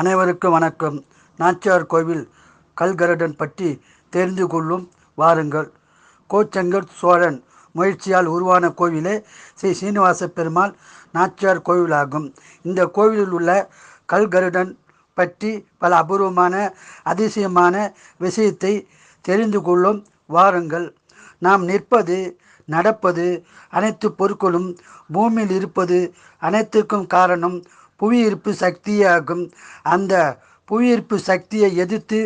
அனைவருக்கும் வணக்கம். நாச்சியார் கோவில் கல்கருடன் பற்றி தெரிந்து கொள்ளும் வாருங்கள். கோச்சங்கர் சோழன் முயற்சியால் உருவான கோவிலே ஸ்ரீ சீனிவாச பெருமாள் நாச்சியார் கோவிலாகும். இந்த கோவிலில் உள்ள கல்கருடன் பற்றி பல அபூர்வமான அதிசயமான விஷயத்தை தெரிந்து கொள்ளும் வாருங்கள். நாம் நிற்பது நடப்பது அனைத்து பொருட்களும் பூமியில் இருப்பது அனைத்துக்கும் காரணம் புவியீர்ப்பு சக்தியாகும். அந்த புவியீர்ப்பு சக்தியை எதிர்த்து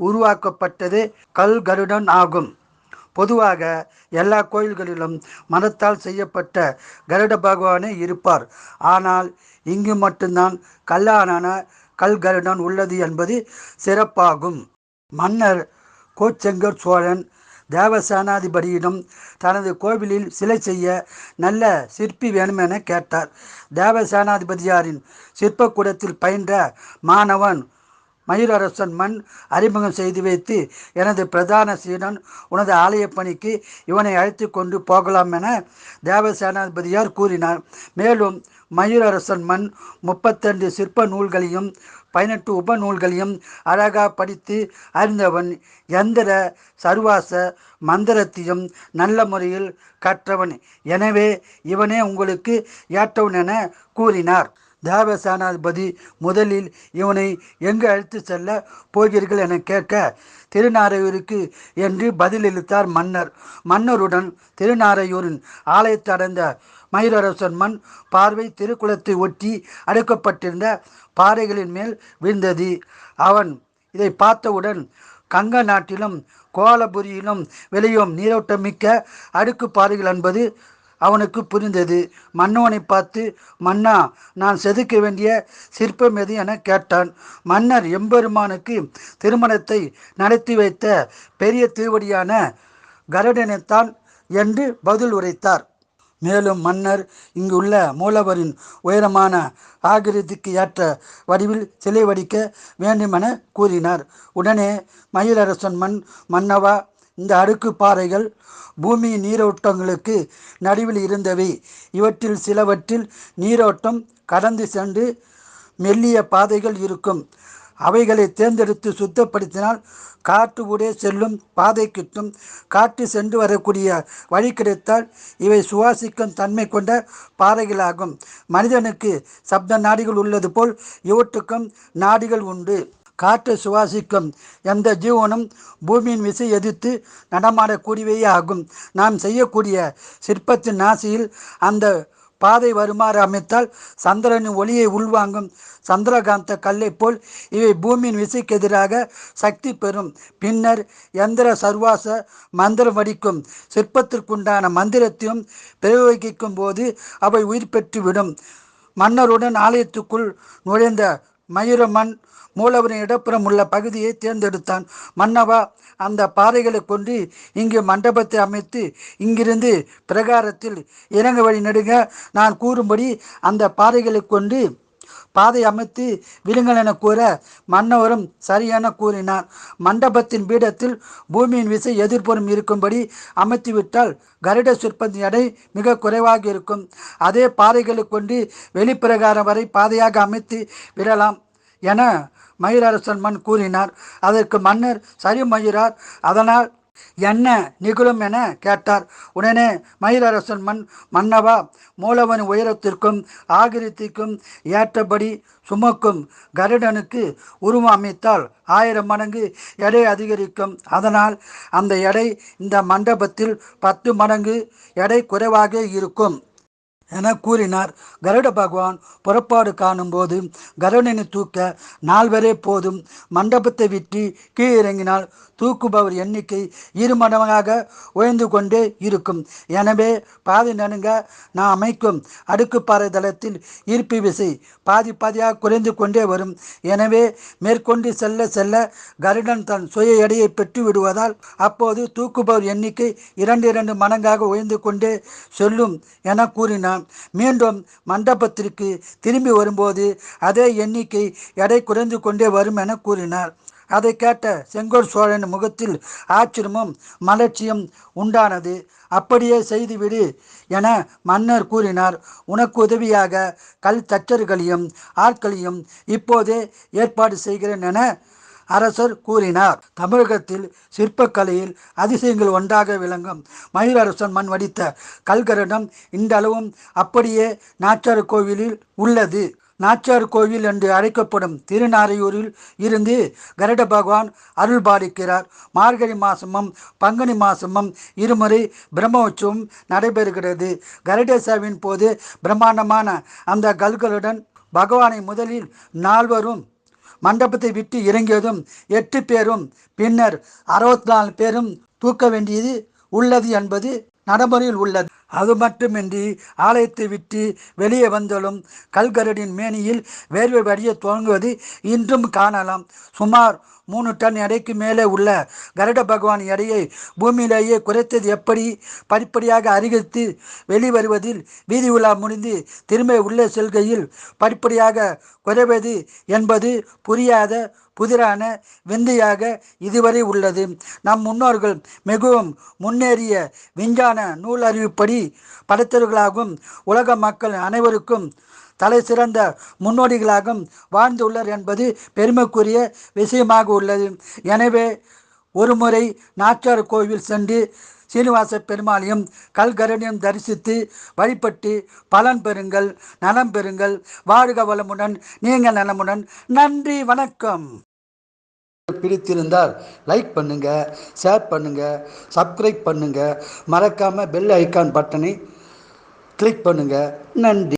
உருவாக்கப்பட்டதே கல்கருடன் ஆகும். பொதுவாக எல்லா கோயில்களிலும் மரத்தால் செய்யப்பட்ட கருட பகவானே இருப்பார். ஆனால் இங்கு மட்டும்தான் கல்லாலான கல்கருடன் உள்ளது என்பது சிறப்பாகும். மன்னர் கோச்செங்கர் சோழன் தேவசேனாதிபதியிடம் தனது கோவிலில் சிலை செய்ய நல்ல சிற்பி வேணுமென கேட்டார். தேவசேனாதிபதியாரின் சிற்பக்கூடத்தில் பயின்ற மாணவன் மயூரரசன் மண் அறிமுகம் செய்து வைத்து எனது பிரதான சீடன் உனது ஆலய பணிக்கு இவனை அழைத்து கொண்டு போகலாம் என தேவசேனாதிபதியார் கூறினார். மேலும் மயூரரசன் மண் முப்பத்தெண்டு சிற்ப நூல்களையும் பதினெட்டு உப நூல்களையும் அழகாக படித்து அறிந்தவன் எந்திர சர்வாச மந்திரத்தையும் நல்ல முறையில் கற்றவன். எனவே இவனே உங்களுக்கு ஏற்றவன் என கூறினார். தேவசேனாதிபதி முதலில் இவனை எங்கு அழைத்து செல்ல போகிறீர்கள் என கேட்க திருநாரையூருக்கு என்று பதிலளித்தார் மன்னர். மன்னருடன் திருநாரையூரின் ஆலயத்தை அடைந்த மயூரரசன் மண் பார்வை திருக்குளத்தை ஒட்டி அடுக்கப்பட்டிருந்த பாறைகளின் மேல் விழுந்தது. அவன் இதை பார்த்தவுடன் கங்க நாட்டிலும் கோலபுரியிலும் விளையும் நீரோட்டமிக்க அடுக்கு பாறைகள் என்பது அவனுக்கு புரிந்தது. மன்னவனை பார்த்து மன்னா நான் செதுக்க வேண்டிய சிற்பம் எது? என கேட்டான். மன்னர் எம்பெருமானுக்கு திருமணத்தை நடத்தி வைத்த பெரிய திருவடியான கருடனைத்தான் என்று பதில் உரைத்தார். மேலும் மன்னர் இங்குள்ள மூலவரின் உயரமான ஆகிருதிக்கு ஏற்ற வடிவில் சிலை வடிக்க வேண்டுமென கூறினார். உடனே மயிலரசன் மண் மன்னவா இந்த அடுக்கு பாறைகள் பூமி நீரோட்டங்களுக்கு நடுவில் இருந்தவை. இவற்றில் சிலவற்றில் நீரோட்டம் கடந்து சென்று மெல்லிய பாதைகள் இருக்கும். அவைகளை தேர்ந்தெடுத்து சுத்தப்படுத்தினால் காற்று ஊடே செல்லும் பாதை கிட்டும் காற்று சென்று வரக்கூடிய வழி கிடைத்தால் இவை சுவாசிக்கும் தன்மை கொண்ட பாறைகளாகும். மனிதனுக்கு சப்த நாடிகள் உள்ளது போல் இவற்றுக்கும் நாடிகள் உண்டு. காற்று சுவாசிக்கும் எந்த ஜீவனும் பூமியின் விசை எதிர்த்து நடமாடக்கூடியவையே ஆகும் நாம் செய்யக்கூடிய சிற்பத்தின் நாசியில் அந்த பாதை வருமாறு அமைத்தால் சந்திரனின் ஒளியை உள்வாங்கும் சந்திரகாந்த கல்லை போல் இவை பூமியின் விசைக்கு எதிராக சக்தி பெறும். பின்னர் எந்திர சர்வாச மந்திரம் வடிக்கும். சிற்பத்திற்குண்டான மந்திரத்தையும் பிரயோகிக்கும் போது அவை உயிர் பெற்றுவிடும். மன்னருடன் ஆலயத்துக்குள் நுழைந்த மயூரமன் மூலவரின் இடப்புறம் உள்ள பகுதியை தேர்ந்தெடுத்தான். மன்னவா அந்த பாறைகளை கொண்டு இங்கு மண்டபத்தை அமைத்து இங்கிருந்து பிரகாரத்தில் இறங்க வழி நடுங்க. நான் கூறும்படி அந்த பாறைகளை கொண்டு பாதை அமைத்து விழுங்கள் என கூற மன்னவரும் சரியான கூறினார். மண்டபத்தின் பீடத்தில் பூமியின் விசை எதிர்ப்புறம் இருக்கும்படி அமைத்துவிட்டால் கருட சிற்பத்தின் எடை மிக குறைவாக இருக்கும். அதே பாறைகளை கொண்டு வெளிப்பிரகாரம் வரை பாதையாக அமைத்து விடலாம் என மயூரரசன் மண் கூறினார். அதற்கு மன்னர் சரி மயூரார் அதனால் என்ன நிகழும் என கேட்டார். உடனே மயிலரசன் மண் மன்னவா மூலவன் உயரத்திற்கும் ஆகிரத்திற்கும் ஏற்றபடி சுமக்கும் கருடனுக்கு உருவம் அமைத்தால் ஆயிரம் மடங்கு எடை அதிகரிக்கும். அதனால் அந்த எடை இந்த மண்டபத்தில் பத்து மடங்கு எடை குறைவாக இருக்கும். என கூறினார். கருட பகவான் புறப்பாடு காணும்போது கருடனை தூக்க நால்வரே போதும். மண்டபத்தை விட்டு கீழிறங்கினால் தூக்குபவர் எண்ணிக்கை இரு மடங்காக உயர்ந்து கொண்டே இருக்கும். எனவே பாதி நடுங்க நான் அமைக்கும் அடுக்குப்பாறை தளத்தில் ஈர்ப்பு விசை பாதி பாதியாக குறைந்து கொண்டே வரும். எனவே மேற்கொண்டு செல்ல செல்ல கருடன் தன் சுய எடையை பெற்று விடுவதால் அப்போது தூக்குபவர் எண்ணிக்கை இரண்டு இரண்டு மடங்காக உயர்ந்து கொண்டே செல்லும் என கூறினார். மீண்டும் மண்டபத்திற்கு திரும்பி வரும்போது அதே எண்ணிக்கை எடை குறைந்து கொண்டே வரும் என கூறினார். அதை கேட்ட செங்கோல் சோழன் முகத்தில் ஆச்சரியமும் மலர்ச்சியும் உண்டானது. அப்படியே செய்துவிடு என மன்னர் கூறினார். உனக்கு உதவியாக கல் தச்சர்களையும் ஆட்களையும் இப்போதே ஏற்பாடு செய்கிறேன் என அரசர் கூறினார். தமிழகத்தில் சிற்பக்கலையில் அதிசயங்கள் ஒன்றாக விளங்கும் மயூரரசன் மண் வடித்த கல்கரடம் இன்றளவும் அப்படியே நாச்சார் கோவிலில் உள்ளது. நாச்சார் கோவில் என்று அழைக்கப்படும் திருநாரையூரில் இருந்து கருட பகவான் அருள் பாலிக்கிறார். மார்கழி மாசமும் பங்குனி மாசமும் இருமுறை பிரம்மோற்சவம் நடைபெறுகிறது. கருடேசாவின் போது பிரம்மாண்டமான அந்த கல்களுடன் பகவானை முதலில் நால்வரும் மண்டபத்தை விட்டு இறங்கியதும் எட்டு பேரும் பின்னர் அறுபத்தி நாலு பேரும் தூக்க வேண்டியது உள்ளது என்பது நடைமுறையில் உள்ளது. அது மட்டுமின்றி ஆலயத்தை விட்டு வெளியே வந்தாலும் கல்கரடின் மேனியில் வேர்வை வடிய துவங்குவது இன்றும் காணலாம். சுமார் மூணு டன் எடைக்கு மேலே உள்ள கருட பகவான் எடையை பூமியிலேயே குறைத்தது எப்படி? படிப்படியாக அதிகரித்து வெளிவருவதில் வீதி உலா முடிந்து திரும்ப உள்ளே செல்கையில் படிப்படியாக குறைவது என்பது புரியாத புதிரான விந்தையாக இதுவரை உள்ளது. நம் முன்னோர்கள் மிகவும் முன்னேறிய விஞ்ஞான நூல் அறிவுப்படி படைத்தவர்களாகவும் உலக மக்கள் அனைவருக்கும் தலை சிறந்த முன்னோடிகளாகவும் வாழ்ந்துள்ளார் என்பது பெருமைக்குரிய விஷயமாக உள்ளது. எனவே ஒருமுறை நாச்சார் கோவில் சென்று சீனிவாச பெருமாளையும் கல்கரணியும் தரிசித்து வழிபட்டு பலன் பெறுங்கள் நலம் பெறுங்கள். வாழ்க வளமுடன் நீங்கள் நலமுடன். நன்றி வணக்கம். பிடித்திருந்தால் லைக் பண்ணுங்க ஷேர் பண்ணுங்க சப்ஸ்கிரைப் பண்ணுங்க. மறக்காம பெல் ஐக்கான் பட்டனை கிளிக் பண்ணுங்க. நன்றி.